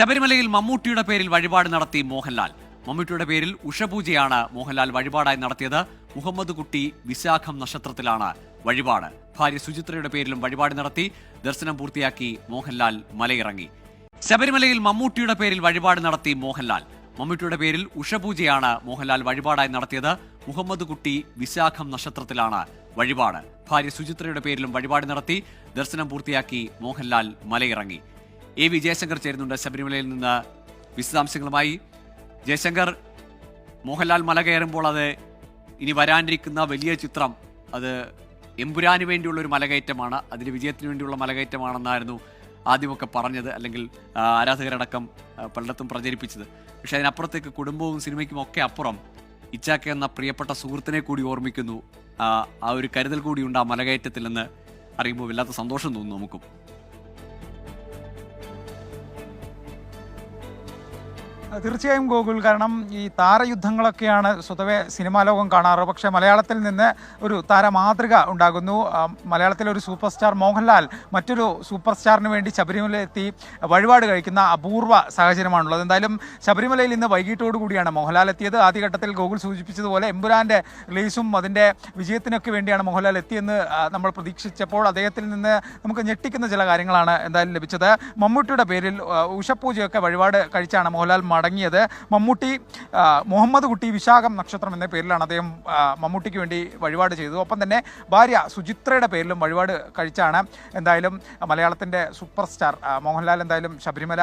ശബരിമലയിൽ മമ്മൂട്ടിയുടെ പേരിൽ വഴിപാട് നടത്തി മോഹൻലാൽ. മമ്മൂട്ടിയുടെ പേരിൽ ഉഷപൂജയാണ് മോഹൻലാൽ വഴിപാടായി നടത്തിയത്. മുഹമ്മദ് കുട്ടി വിശാഖം നക്ഷത്രത്തിലാണ് വഴിപാട്. ഭാര്യ സുചിത്രയുടെ പേരിലും വഴിപാട് നടത്തി. ദർശനം പൂർത്തിയാക്കി മോഹൻലാൽ മലയിറങ്ങി. ശബരിമലയിൽ മമ്മൂട്ടിയുടെ പേരിൽ വഴിപാട് നടത്തി മോഹൻലാൽ. മമ്മൂട്ടിയുടെ പേരിൽ ഉഷപൂജയാണ് മോഹൻലാൽ വഴിപാടായി നടത്തിയത്. മുഹമ്മദ് കുട്ടി വിശാഖം നക്ഷത്രത്തിലാണ് വഴിപാട്. ഭാര്യ സുചിത്രയുടെ പേരിലും വഴിപാട് നടത്തി. ദർശനം പൂർത്തിയാക്കി മോഹൻലാൽ മലയിറങ്ങി. എ വി ജയശങ്കർ ചേരുന്നുണ്ട് ശബരിമലയിൽ നിന്ന്. വിശദാംശങ്ങളുമായി ജയശങ്കർ മോഹൻലാൽ മല കയറുമ്പോൾ അത് ഇനി വരാനിരിക്കുന്ന വലിയ ചിത്രം. അത് എമ്പുരാന് വേണ്ടിയുള്ള ഒരു മലകയറ്റമാണ്. അതിന് വിജയത്തിന് വേണ്ടിയുള്ള മലകയറ്റമാണെന്നായിരുന്നു ആദ്യമൊക്കെ പറഞ്ഞത് അല്ലെങ്കിൽ ആരാധകരടക്കം പലയിടത്തും പ്രചരിപ്പിച്ചത്. പക്ഷെ അതിനപ്പുറത്തേക്ക് കുടുംബവും സിനിമയ്ക്കും ഒക്കെ അപ്പുറം ഇച്ചാക്ക എന്ന പ്രിയപ്പെട്ട സുഹൃത്തിനെ കൂടി ഓർമ്മിക്കുന്നു. ആ, ഒരു കരുതൽ കൂടിയുണ്ട് ആ മലകയറ്റത്തിൽ നിന്ന് അറിയുമ്പോൾ വല്ലാത്ത സന്തോഷം തോന്നുന്നു നമുക്കും. തീർച്ചയായും ഗോകുൽ കാരണം ഈ താരയുദ്ധങ്ങളൊക്കെയാണ് സ്വതവേ സിനിമാ ലോകം കാണാറ്. പക്ഷേ മലയാളത്തിൽ നിന്ന് ഒരു താരമാതൃക ഉണ്ടാകുന്നു. മലയാളത്തിലെ ഒരു സൂപ്പർ സ്റ്റാർ മോഹൻലാൽ മറ്റൊരു സൂപ്പർ സ്റ്റാറിന് വേണ്ടി ശബരിമലയിലെത്തി വഴിപാട് കഴിക്കുന്ന അപൂർവ സാഹചര്യമാണുള്ളത്. എന്തായാലും ശബരിമലയിൽ ഇന്ന് വൈകിട്ടോടുകൂടിയാണ് മോഹൻലാൽ എത്തിയത്. ആദ്യഘട്ടത്തിൽ ഗോകുൽ സൂചിപ്പിച്ചതുപോലെ എമ്പുരാന്റെ റിലീസും അതിന്റെ വിജയത്തിനൊക്കെ വേണ്ടിയാണ് മോഹൻലാൽ എത്തിയെന്ന് നമ്മൾ പ്രതീക്ഷിച്ചപ്പോൾ അദ്ദേഹത്തിൽ നിന്ന് നമുക്ക് ഞെട്ടിക്കുന്ന ചില കാര്യങ്ങളാണ് എന്തായാലും ലഭിച്ചത്. മമ്മൂട്ടിയുടെ പേരിൽ ഉഷപ്പൂജയൊക്കെ വഴിപാട് കഴിച്ചാണ് മോഹൻലാൽ മടങ്ങിയത് മമ്മൂട്ടി മുഹമ്മദ് കുട്ടി വിശാഖം നക്ഷത്രം എന്ന പേരിലാണ് അദ്ദേഹം മമ്മൂട്ടിക്ക് വേണ്ടി വഴിപാട് ചെയ്തത്. ഒപ്പം തന്നെ ഭാര്യ സുചിത്രയുടെ പേരിലും വഴിപാട് കഴിച്ചാണ് എന്തായാലും മലയാളത്തിന്റെ സൂപ്പർ സ്റ്റാർ മോഹൻലാൽ എന്തായാലും ശബരിമല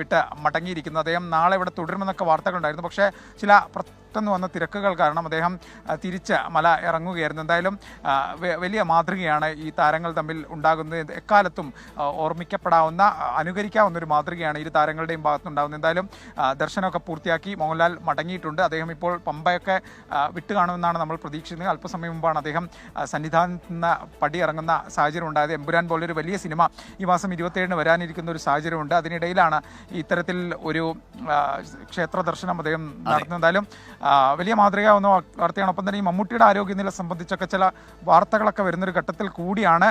വിട്ട് മടങ്ങിയിരിക്കുന്നത്. അദ്ദേഹം നാളെ ഇവിടെ തുടരുമെന്നൊക്കെ വാർത്തകളുണ്ടായിരുന്നു പക്ഷേ ചില പെട്ടെന്ന് വന്ന തിരക്കുകൾ കാരണം അദ്ദേഹം തിരിച്ച് മല ഇറങ്ങുകയായിരുന്നു. എന്തായാലും വലിയ മാതൃകയാണ് ഈ താരങ്ങൾ തമ്മിൽ ഉണ്ടാകുന്നത്. എക്കാലത്തും ഓർമ്മിക്കപ്പെടാവുന്ന അനുകരിക്കാവുന്ന ഒരു മാതൃകയാണ് ഇരു താരങ്ങളുടെയും ഭാഗത്തുനിന്നുണ്ടാകുന്നത്. എന്തായാലും ദർശനമൊക്കെ പൂർത്തിയാക്കി മോഹൻലാൽ മടങ്ങിയിട്ടുണ്ട്. അദ്ദേഹം ഇപ്പോൾ പമ്പയൊക്കെ വിട്ട് കാണുമെന്നാണ് നമ്മൾ പ്രതീക്ഷിക്കുന്നത് അല്പസമയം മുമ്പാണ് അദ്ദേഹം സന്നിധാനത്ത് നിന്ന് പടി ഇറങ്ങുന്ന സാഹചര്യം ഉണ്ടായത്. എമ്പുരാൻ പോലൊരു വലിയ സിനിമ ഈ മാസം ഇരുപത്തേഴിന് വരാനിരിക്കുന്ന ഒരു സാഹചര്യമുണ്ട്. അതിനിടയിലാണ് ഇത്തരത്തിൽ ഒരു ക്ഷേത്ര ദർശനം അദ്ദേഹം നടത്തുന്നത്. എന്തായാലും വലിയ മാതൃകയാവുന്ന വാർത്തയാണ്. ഒപ്പം തന്നെ ഈ മമ്മൂട്ടിയുടെ ആരോഗ്യനില സംബന്ധിച്ചൊക്കെ ചില വാർത്തകളൊക്കെ വരുന്നൊരു ഘട്ടത്തിൽ കൂടിയാണ്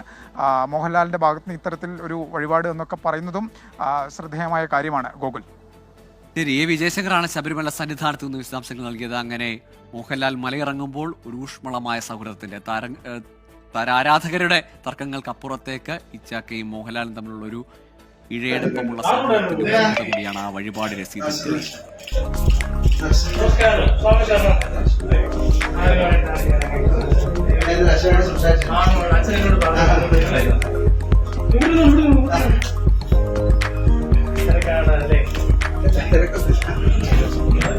മോഹൻലാലിന്റെ മോഹൻലാലിന്റെ ഭാഗത്ത് നിന്ന് ഇത്തരത്തിൽ ഒരു വഴിപാട് എന്നൊക്കെ പറയുന്നതും ശ്രദ്ധേയമായ കാര്യമാണ്. ഗോകുൽ. ശരി എ. വിജയശങ്കറാണ് ശബരിമല സന്നിധാനത്ത് നിന്ന് വിശദാംശങ്ങൾ നൽകിയത്. അങ്ങനെ മോഹൻലാൽ മലയിറങ്ങുമ്പോൾ ഒരു ഊഷ്മളമായ സൗഹൃദത്തിന്റെ താര ഏഹ് താരാരാധകരുടെ തർക്കങ്ങൾക്ക് അപ്പുറത്തേക്ക് ഇച്ചാക്കയും മോഹൻലാലും തമ്മിലുള്ള ഒരു ഇഴയെടുപ്പമുള്ള സൗഹൃദത്തിന്റെ കൂടിയാണ് ആ വഴിപാട് രസീതിൽ തെളിയുന്നത്.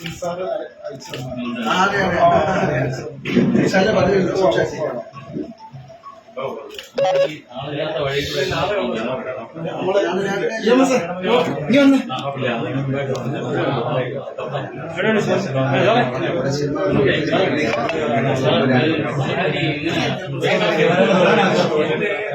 സംസാരം